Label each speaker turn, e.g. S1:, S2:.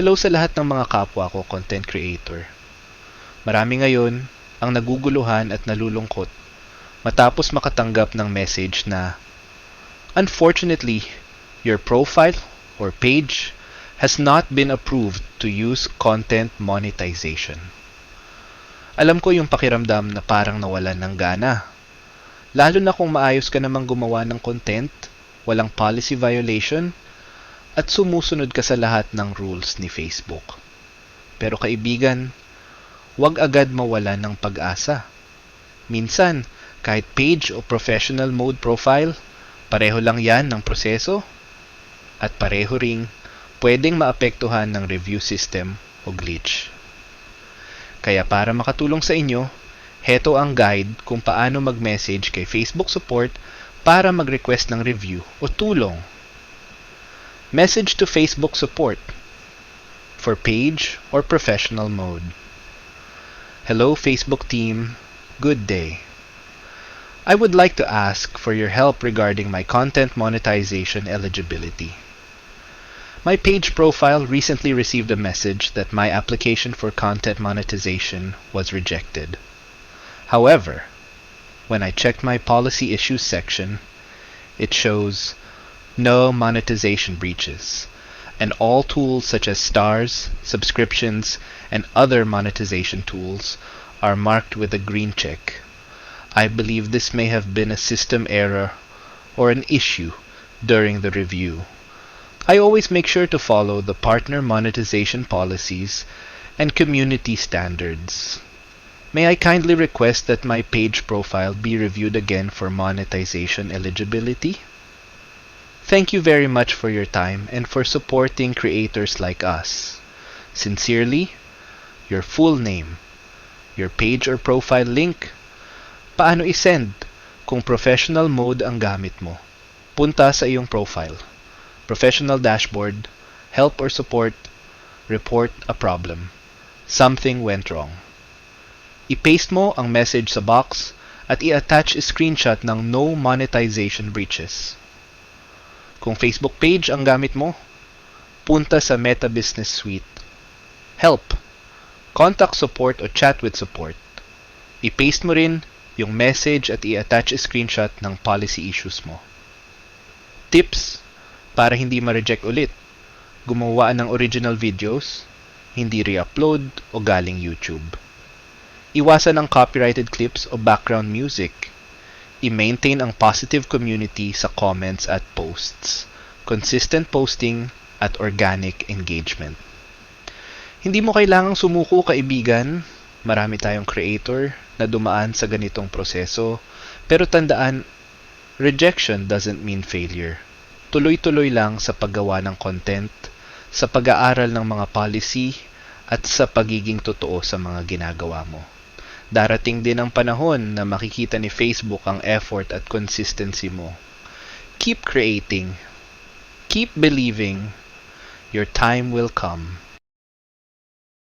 S1: Hello sa lahat ng mga kapwa ko content creator. Marami ngayon ang naguguluhan at nalulungkot matapos makatanggap ng message na Unfortunately, your profile or page has not been approved to use content monetization. Alam ko yung pakiramdam na parang nawalan ng gana. Lalo na kung maayos ka namang gumawa ng content, walang policy violation, at sumusunod ka sa lahat ng rules ni Facebook. Pero kaibigan, huwag agad mawala ng pag-asa. Minsan, kahit page o professional mode profile, pareho lang yan ng proseso at pareho ring pwedeng maapektuhan ng review system o glitch. Kaya para makatulong sa inyo, heto ang guide kung paano mag-message kay Facebook support para mag-request ng review o tulong. Message to Facebook support for page or professional mode. Hello Facebook team, good day. I would like to ask for your help regarding my content monetization eligibility. My page profile recently received a message that my application for content monetization was rejected. However, when I checked my policy issues section, it shows no monetization breaches, and all tools such as stars, subscriptions, and other monetization tools are marked with a green check. I believe this may have been a system error or an issue during the review. I always make sure to follow the partner monetization policies and community standards. May I kindly request that my page profile be reviewed again for monetization eligibility? Thank you very much for your time and for supporting creators like us. Sincerely, your full name, your page or profile link, paano isend kung professional mode ang gamit mo. Punta sa iyong profile. Professional dashboard, help or support, report a problem. Something went wrong. I-paste mo ang message sa box at i-attach screenshot ng no monetization breaches. Kung Facebook page ang gamit mo, punta sa Meta Business Suite. Help, contact support o chat with support. I-paste mo rin yung message at i-attach screenshot ng policy issues mo. Tips para hindi ma-reject ulit. Gumawa ng original videos, hindi re-upload o galing YouTube. Iwasan ang copyrighted clips o background music. I-maintain ang positive community sa comments at posts. Consistent posting at organic engagement. Hindi mo kailangang sumuko kaibigan. Marami tayong creator na dumaan sa ganitong proseso. Pero tandaan, rejection doesn't mean failure tuloy-tuloy lang sa paggawa ng content, sa pag-aaral ng mga policy, at sa pagiging totoo sa mga ginagawa mo. Darating din ang panahon na makikita ni Facebook ang effort at consistency mo. Keep creating. Keep believing. Your time will come.